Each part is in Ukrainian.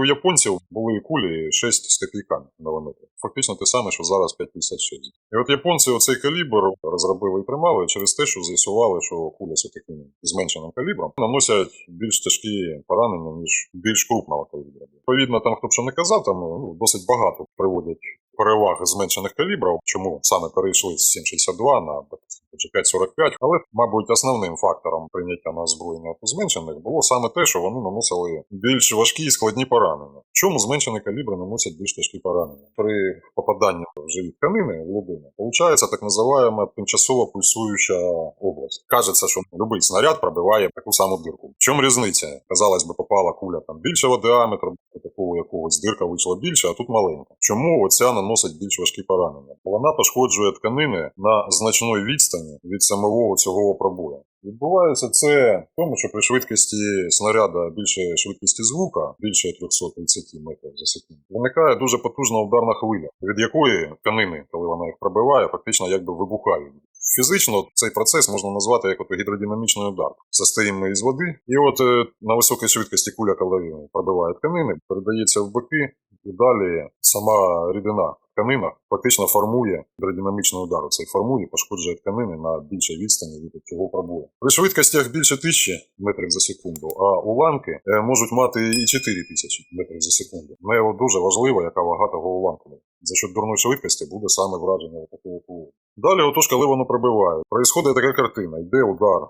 У японців були кулі 6 з копійками міліметрів. Фактично те саме, що зараз 5,56. І от японці оцей калібр розробили і тримали через те, що з'ясували, що куля з таким зменшеним калібром наносять більш тяжкі поранення, ніж більш крупного калібру. Відповідно, там хто б що не казав, там ну, досить багато приводять переваг зменшених калібрів, чому саме перейшли з 7,62 на чи 5,45, але, мабуть, основним фактором прийняття на озброєння зменшених було саме те, що вони наносили більш важкі і складні поранення. Чому зменшені калібри наносять більш тяжкі поранення? При попаданні в живі тканини в глибину, получається так називаємо тимчасово пульсуюча область. Кажеться, що будь-який снаряд пробиває таку саму дирку. В чому різниця? Казалось би, попала куля там більшого діаметру, такого якогось дирка вийшла більше, а тут маленька. Чому оця наносить більш важкі поранення? Вона пошкоджує тканини на значної відстані від самого цього пробою. Відбувається це в тому, що при швидкості снаряда більше швидкості звука, більше 330 метрів за секунду, виникає дуже потужна ударна хвиля, від якої тканини, коли вона їх пробиває, фактично якби вибухають. Фізично цей процес можна назвати як от гідродинамічний удар. Состоїмо із води, і от е, на високій швидкості куля, коли пробиває тканини, передається в боки, і далі сама рідина в тканинах фактично формує гідродинамічний удар. Цей формує, пошкоджує тканини на більшій відстані від цього пробою. При швидкостях більше тисячі метрів за секунду, а уламки е, можуть мати і 4 тисячі метрів за секунду. Не дуже важливо, яка вага того уламку. За що дурної швидкості буде саме враження такого кулу. Далі, отож, коли воно пробиває, происходить така картина, йде удар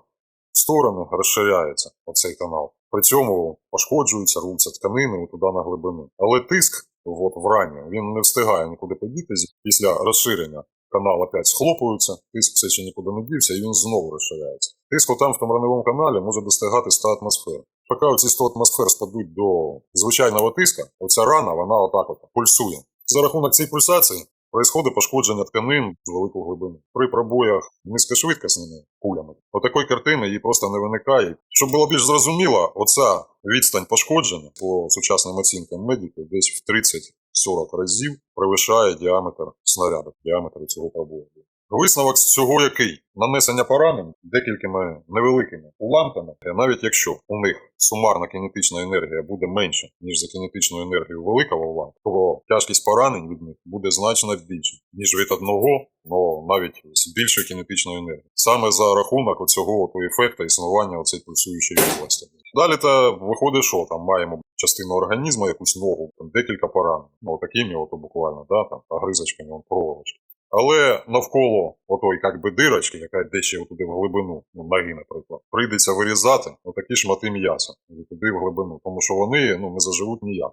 в сторону, розширяється оцей канал. При цьому пошкоджуються, рвуться тканини туди на глибину. Але тиск от, в рані він не встигає нікуди подітися. Після розширення канал опять схлопується, тиск все ще нікуди не дівся, і він знову розширяється. Тиск там в тому раневому каналі може достигати 100 атмосфер. Поки ці 100 атмосфер спадуть до звичайного тиска, оця рана вона отак от пульсує. За рахунок цієї пульсації происходить пошкодження тканин з великої глибини. При пробоях низькошвидкісними кулями. Отакої картини її просто не виникає. Щоб було більш зрозуміло, оця відстань пошкодження по сучасним оцінкам медиків десь в 30-40 разів превишає діаметр снаряду, діаметр цього пробою. Висновок з цього який? Нанесення поранень декількими невеликими уламками, навіть якщо у них сумарна кінетична енергія буде менша, ніж за кінетичну енергію великого уламка, то тяжкість поранень від них буде значно більша, ніж від одного, але навіть з більшою кінетичною енергією. Саме за рахунок цього ефекту існування оцеї пульсуючої області. Далі та виходить, що там маємо частину організму, якусь ногу, там декілька поранень. Ну, такими от буквально, да, там, гризочками, проволочками. Але навколо отої як би дирочки, яка йде ще туди в глибину, ну, ноги, наприклад, прийдеться вирізати отакі шмати м'яса туди в глибину, тому що вони ну, не заживуть ніяк.